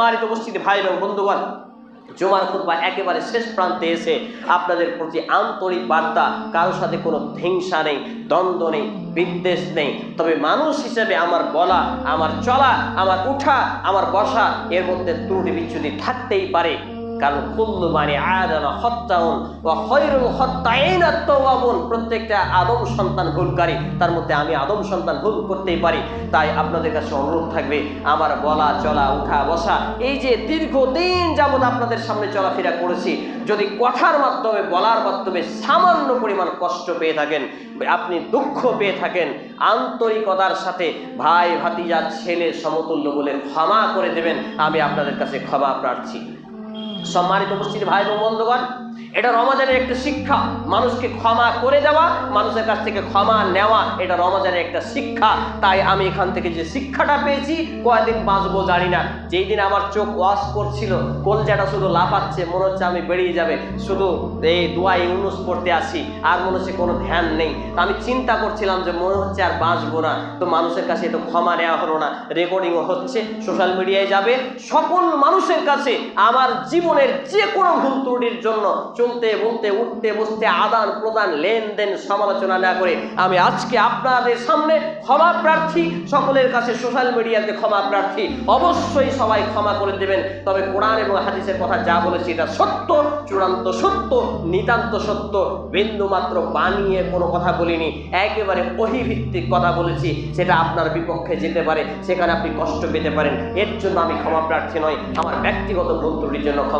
সম্মানিত উপস্থিত ভাই এবং বন্ধুগণ, জুমার খুতবা একেবারে শেষ প্রান্তে এসে আপনাদের প্রতি আন্তরিক বার্তা, কারোর সাথে কোনো হিংসা নেই, দ্বন্দ্ব নেই, বিদ্বেষ নেই। তবে মানুষ হিসেবে আমার বলা, আমার চলা, আমার উঠা, আমার বসা, এর মধ্যে ত্রুটি বিচ্ছুতি থাকতেই পারে। কারণ কুল্লু মানে আয়াদানা হত্যাউন বা খৈরুল হত্যাইন আত্মবাবন প্রত্যেকটা আদম সন্তান ভুলকারী, তার মধ্যে আমি আদম সন্তান ভুল করতেই পারি। তাই আপনাদের কাছে অনুরোধ থাকবে, আমার বলা, চলা, উঠা, বসা, এই যে দীর্ঘদিন যাবৎ আপনাদের সামনে চলাফেরা করেছি, যদি কথার মাধ্যমে, বলার মাধ্যমে সামান্য পরিমাণ কষ্ট পেয়ে থাকেন, আপনি দুঃখ পেয়ে থাকেন, আন্তরিকতার সাথে ভাই, ভাতিজা, ছেলে, সমতুল্য বলে ক্ষমা করে দেবেন, আমি আপনাদের কাছে ক্ষমা প্রার্থী। সম্মানিত উপস্থিতি ভাই এবং বন্ধুগণ, এটা রমাজানের একটা শিক্ষা। মানুষকে ক্ষমা করে দেওয়া, মানুষের কাছ থেকে ক্ষমা নেওয়া, এটা রমাজানের একটা শিক্ষা। তাই আমি এখান থেকে যে শিক্ষাটা পেয়েছি, কয়দিন বাঁচবো জানি না। যেই দিন আমার চোখ ওয়াশ করছিল, কলজাটা শুধু লাফাচ্ছে, মনে হচ্ছে আমি বেরিয়ে যাবে। শুধু এই দোয়া ইউনুস পড়তে আসি, আর মনে হচ্ছে কোনো ধ্যান নেই। তা আমি চিন্তা করছিলাম যে মনে হচ্ছে আর বাঁচবো না। তো মানুষের কাছে তো ক্ষমা নেওয়া হলো না রেকর্ডিংও হচ্ছে সোশ্যাল মিডিয়ায় যাবে। সকল মানুষের কাছে আমার জীবনের যে কোনো ভুল ত্রুটির জন্য চলতে, বলতে, উঠতে, বসতে, আদান প্রদান, লেনদেন, সমালোচনা না করে আমি আজকে আপনাদের সামনে ক্ষমা প্রার্থী, সকলের কাছে সোশ্যাল মিডিয়াতে ক্ষমা প্রার্থী। অবশ্যই সবাই ক্ষমা করে দেবেন। তবে কোরআন এবং হাদিসের কথা যা বলেছি, এটা সত্য, চূড়ান্ত সত্য, নিতান্ত সত্য। বিন্দু মাত্র বানিয়ে কোনো কথা বলিনি। একেবারে অহিভিত্তিক কথা বলেছি, সেটা আপনার বিপক্ষে যেতে পারে, সেখানে আপনি কষ্ট পেতে পারেন। এর জন্য আমি ক্ষমা প্রার্থী নয় আমার ব্যক্তিগত ভুল ত্রুটির জন্য ক্ষমা